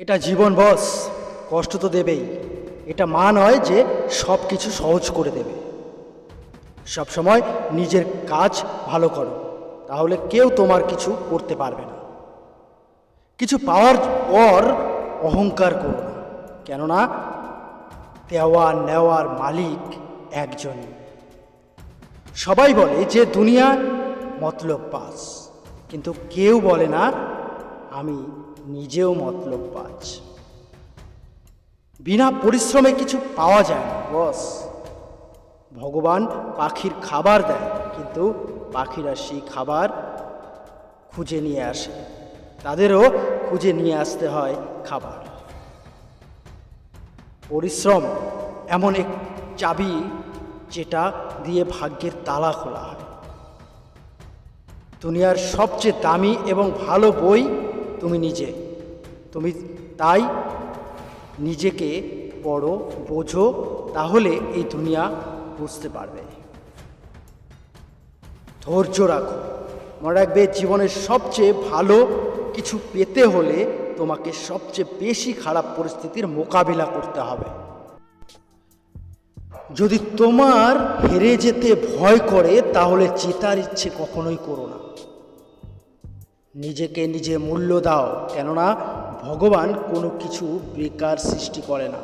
এটা জীবন বস, কষ্ট তো দেবেই। এটা মা নয় যে সব কিছু সহজ করে দেবে। সব সময় নিজের কাজ ভালো করো, তাহলে কেউ তোমার কিছু করতে পারবে না। কিছু পাওয়ার পর অহংকার করো না, কেননা দেওয়া নেওয়ার মালিক একজনই সবাই বলে যে দুনিয়া মতলব পাস কিন্তু কেউ বলে না, আমি নিজেও মতলব পাচ বিনা পরিশ্রমে কিছু পাওয়া যায় না, বস। ভগবান পাখির খাবার দেয় কিন্তু পাখিরা সেই খাবার খুঁজে নিয়ে আসে। তাদেরও খুঁজে নিয়ে আসতে হয় খাবার। পরিশ্রম এমন এক চাবি যেটা দিয়ে ভাগ্যের তালা খোলা হয়। দুনিয়ার সবচেয়ে দামি এবং ভালো বই তুমি নিজে। তুমি তাই নিজেকে পড়ো, বোঝো, তাহলে এই দুনিয়া বুঝতে পারবে। ধৈর্য রাখো। মনে রাখবে জীবনের সবচেয়ে ভালো কিছু পেতে হলে তোমাকে সবচেয়ে বেশি খারাপ পরিস্থিতির মোকাবিলা করতে হবে। যদি তোমার হেরে যেতে ভয় করে, তাহলে জেতার ইচ্ছে কখনোই করো না। নিজেকে নিজে মূল্য দাও, কেননা ভগবান কোনো কিছু বেকার সৃষ্টি করে না।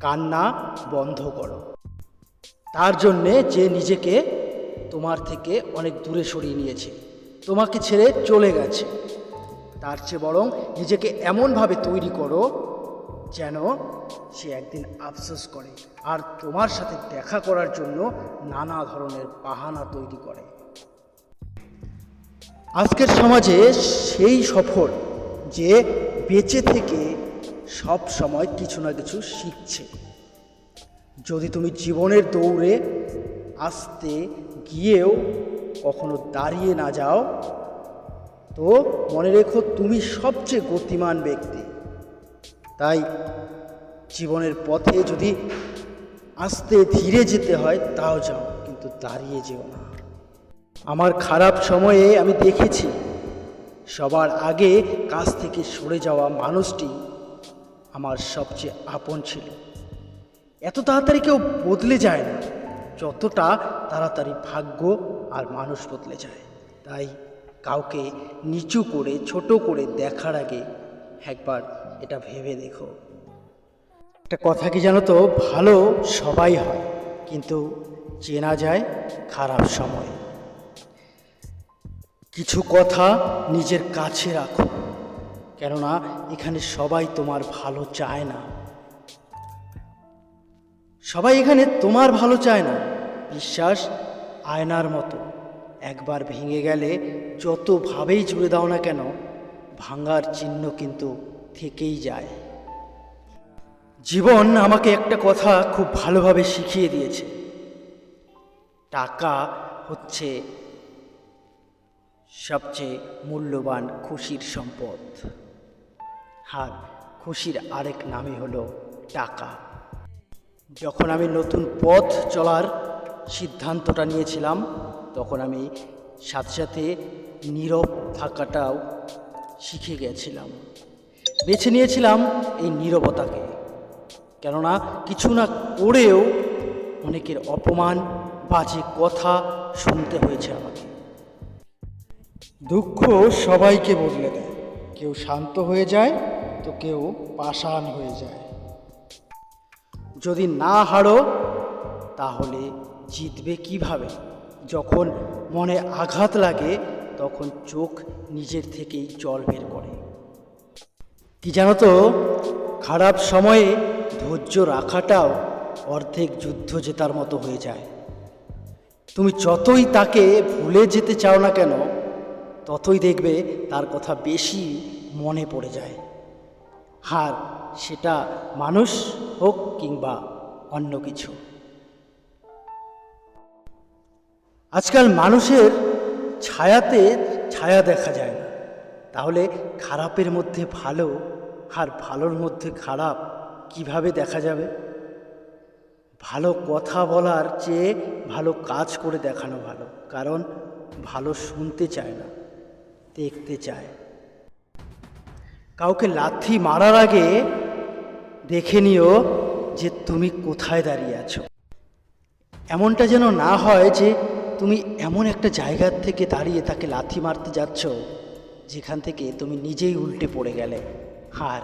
কান্না বন্ধ করো। তার জন্যে যে নিজেকে তোমার থেকে অনেক দূরে সরিয়ে নিয়েছে, তোমাকে ছেড়ে চলে গেছে, তার চেয়ে বরং নিজেকে এমনভাবে তৈরি করো যেন সে একদিন আফসোস করে, আর তোমার সাথে দেখা করার জন্য নানা ধরনের বাহানা তৈরি করে। আজকের সমাজে সেই সফল যে বেঁচে থেকে সব সময় কিছু না কিছু শিখছে। যদি তুমি জীবনের দৌড়ে আসতে গিয়েও কখনো দাঁড়িয়ে না যাও, তো মনে রেখো তুমি সবচেয়ে গতিমান ব্যক্তি। তাই জীবনের পথে যদি আস্তে ধীরে যেতে হয়, তাও যাও, কিন্তু দাঁড়িয়ে যেও না। আমার খারাপ সময়ে আমি দেখেছি, সবার আগে কাছ থেকে সরে যাওয়া মানুষটি আমার সবচেয়ে আপন ছিল। এত তাড়াতাড়ি কেউ বদলে যায় না, যতটা তাড়াতাড়ি ভাগ্য আর মানুষ বদলে যায়। তাই কাউকে নিচু করে, ছোট করে দেখার আগে একবার এটা ভেবে দেখো। একটা কথা কি জানো তো? ভালো সবাই হয়, কিন্তু চেনা যায় খারাপ সময়। কিছু কথা নিজের কাছে রাখো। কেননা এখানে সবাই তোমার ভালো চায় না। সবাই এখানে তোমার ভালো চায় না। বিশ্বাস আয়নার মতো। একবার ভেঙে গেলে যতভাবেই জুড়ে দাও না কেন, ভাঙার চিহ্ন কিন্তু থেকেই যায়। জীবন আমাকে একটা কথা খুব ভালোভাবে শিখিয়ে দিয়েছে। টাকা হচ্ছে সবচেয়ে মূল্যবান খুশির সম্পদ। আর খুশির আরেক নামই হলো টাকা। যখন আমি নতুন পথ চলার সিদ্ধান্তটা নিয়েছিলাম, তখন আমি সাথে সাথে নীরব থাকাটাও শিখে গেছিলাম। বেছে নিয়েছিলাম এই নীরবতাকে। কেননা কিছু না করেও অনেকের অপমান, বাজে কথা শুনতে হয়েছে আমাকে। দুঃখ সবাইকে বদলে দেয়। কেউ শান্ত হয়ে যায়, তো কেউ পাষাণ হয়ে যায়। যদি না হারো, তাহলে জিতবে কীভাবে? যখন মনে আঘাত লাগে, তখন চোখ নিজের থেকেই জল বের করে। কি জানো তো, খারাপ সময়ে ধৈর্য রাখাটাও অর্ধেক যুদ্ধ জেতার মতো হয়ে যায়। তুমি যতই তাকে ভুলে যেতে চাও না কেন ততই দেখবে তার কথা বেশি মনে পড়ে যায়। আর সেটা মানুষ হোক কিংবা অন্য কিছু। আজকাল মানুষের ছায়াতে ছায়া দেখা যায় না। তাহলে খারাপের মধ্যে ভালো আর ভালোর মধ্যে খারাপ কীভাবে দেখা যাবে? ভালো কথা বলার চেয়ে ভালো কাজ করে দেখানো ভালো, কারণ ভালো শুনতে চায় না। দেখতে চায়। কাউকে লাথি মারার আগে দেখে নিও যে তুমি কোথায় দাঁড়িয়ে আছো। এমনটা যেন না হয় যে তুমি এমন একটা জায়গার থেকে দাঁড়িয়ে তাকে লাথি মারতে যাচ্ছ, যেখান থেকে তুমি নিজেই উল্টে পড়ে গেলে। আর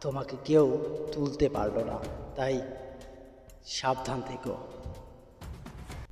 তোমাকে কেউ তুলতে পারল না, তাই সাবধান থেকো।